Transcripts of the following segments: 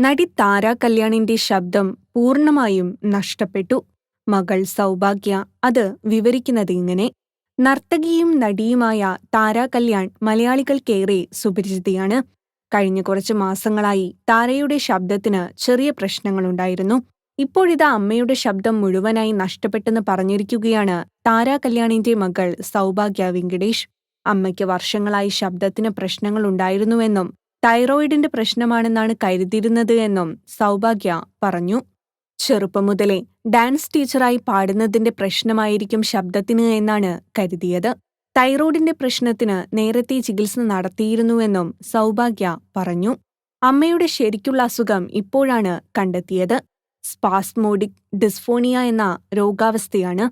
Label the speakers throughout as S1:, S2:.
S1: നടി താര കല്യാണിന്റെ ശബ്ദം പൂർണമായും നഷ്ടപ്പെട്ടു. മകൾ സൗഭാഗ്യ അത് വിവരിക്കുന്നത് ഇങ്ങനെ നർത്തകിയും നടിയുമായ താര കല്യാൺ മലയാളികൾക്കേറെ സുപരിചിതയാണ്. കഴിഞ്ഞ കുറച്ച് മാസങ്ങളായി താരയുടെ ശബ്ദത്തിന് ചെറിയ പ്രശ്നങ്ങളുണ്ടായിരുന്നു. ഇപ്പോഴിതാ അമ്മയുടെ ശബ്ദം മുഴുവനായി നഷ്ടപ്പെട്ടെന്ന് പറഞ്ഞിരിക്കുകയാണ് താര കല്യാണിന്റെ മകൾ സൗഭാഗ്യ വെങ്കിടേഷ്. അമ്മയ്ക്ക് വർഷങ്ങളായി ശബ്ദത്തിന് പ്രശ്നങ്ങളുണ്ടായിരുന്നുവെന്നും തൈറോയിഡിന്റെ പ്രശ്നമാണെന്നാണ് കരുതിയിരുന്നത് എന്നും സൗഭാഗ്യ പറഞ്ഞു. ചെറുപ്പം മുതലേ ഡാൻസ് ടീച്ചറായി പാടുന്നതിന്റെ പ്രശ്നമായിരിക്കും ശബ്ദത്തിന് എന്നാണ് കരുതിയത്. തൈറോയിഡിന്റെ പ്രശ്നത്തിന് നേരത്തെ ചികിത്സ നടത്തിയിരുന്നുവെന്നും സൗഭാഗ്യ പറഞ്ഞു. അമ്മയുടെ ശരിക്കുള്ള അസുഖം ഇപ്പോഴാണ് കണ്ടെത്തിയത്. സ്പാസ്മോഡിക് ഡിസ്ഫോണിയ എന്ന രോഗാവസ്ഥയാണ്.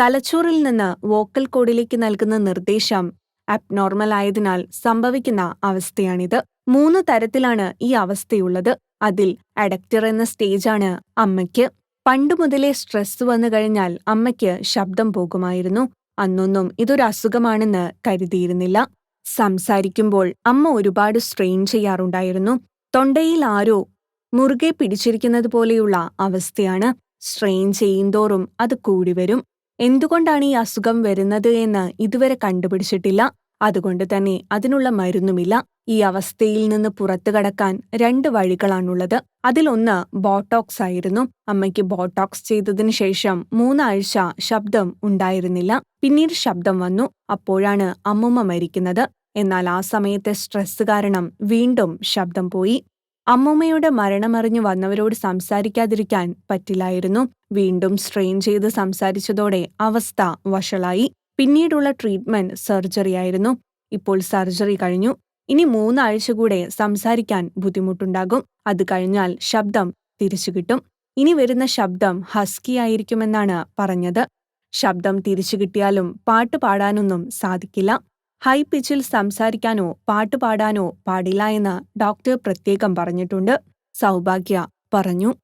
S1: തലച്ചോറിൽ നിന്ന് വോക്കൽ കോഡിലേക്ക് നൽകുന്ന നിർദ്ദേശം അബ്നോർമൽ ആയതിനാൽ സംഭവിക്കുന്ന അവസ്ഥയാണിത്. മൂന്ന് തരത്തിലാണ് ഈ അവസ്ഥയുള്ളത്. അതിൽ അഡക്റ്റർ എന്ന സ്റ്റേജാണ് അമ്മയ്ക്ക്. പണ്ടു മുതലേ സ്ട്രെസ് വന്നു കഴിഞ്ഞാൽ അമ്മയ്ക്ക് ശബ്ദം പോകുമായിരുന്നു. അന്നൊന്നും ഇതൊരു അസുഖമാണെന്ന് കരുതിയിരുന്നില്ല. സംസാരിക്കുമ്പോൾ അമ്മ ഒരുപാട് സ്ട്രെയിൻ ചെയ്യാറുണ്ടായിരുന്നു. തൊണ്ടയിൽ ആരോ മുറുകെ പിടിച്ചിരിക്കുന്നത് പോലെയുള്ള അവസ്ഥയാണ്. സ്ട്രെയിൻ ചെയ്യുന്തോറും അത് കൂടി വരും. എന്തുകൊണ്ടാണ് ഈ അസുഖം വരുന്നത് എന്ന് ഇതുവരെ കണ്ടുപിടിച്ചിട്ടില്ല. അതുകൊണ്ട് തന്നെ അതിനുള്ള മരുന്നുമില്ല. ഈ അവസ്ഥയിൽ നിന്ന് പുറത്തു കടക്കാൻ രണ്ട് വഴികളാണുള്ളത്. അതിലൊന്ന് ബോട്ടോക്സ് ആയിരുന്നു. അമ്മയ്ക്ക് ബോട്ടോക്സ് ചെയ്തതിനു ശേഷം മൂന്നാഴ്ച ശബ്ദം ഉണ്ടായിരുന്നില്ല. പിന്നീട് ശബ്ദം വന്നു. അപ്പോഴാണ് അമ്മുമ്മ മരിക്കുന്നത്. എന്നാൽ ആ സമയത്തെ സ്ട്രെസ് കാരണം വീണ്ടും ശബ്ദം പോയി. അമ്മൂമ്മയുടെ മരണമറിഞ്ഞു വന്നവരോട് സംസാരിക്കാതിരിക്കാൻ പറ്റില്ലായിരുന്നു. വീണ്ടും സ്ട്രെയിൻ ചെയ്ത് സംസാരിച്ചതോടെ അവസ്ഥ വഷളായി. പിന്നീടുള്ള ട്രീറ്റ്മെന്റ് സർജറി ആയിരുന്നു. ഇപ്പോൾ സർജറി കഴിഞ്ഞു. ഇനി മൂന്നാഴ്ച കൂടെ സംസാരിക്കാൻ ബുദ്ധിമുട്ടുണ്ടാകും. അത് കഴിഞ്ഞാൽ ശബ്ദം തിരിച്ചു കിട്ടും. ഇനി വരുന്ന ശബ്ദം ഹസ്കി ആയിരിക്കുമെന്നാണ് പറഞ്ഞത്. ശബ്ദം തിരിച്ചു കിട്ടിയാലും പാട്ട് പാടാനൊന്നും സാധിക്കില്ല. ഹൈ പിച്ചിൽ സംസാരിക്കാനോ പാട്ട് പാടാനോ പാടില്ല എന്ന് ഡോക്ടർ പ്രത്യേകം പറഞ്ഞിട്ടുണ്ട്. സൗഭാഗ്യ പറഞ്ഞു.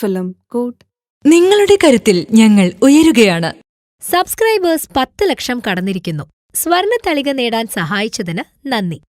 S1: ഫിലിം കോട്ട്.
S2: നിങ്ങളുടെ കരുത്തിൽ ഞങ്ങൾ ഉയരുകയാണ്.
S3: സബ്സ്ക്രൈബേഴ്സ് പത്ത് ലക്ഷം കടന്നിരിക്കുന്നു. സ്വർണ തളിക നേടാൻ സഹായിച്ചതിന് നന്ദി.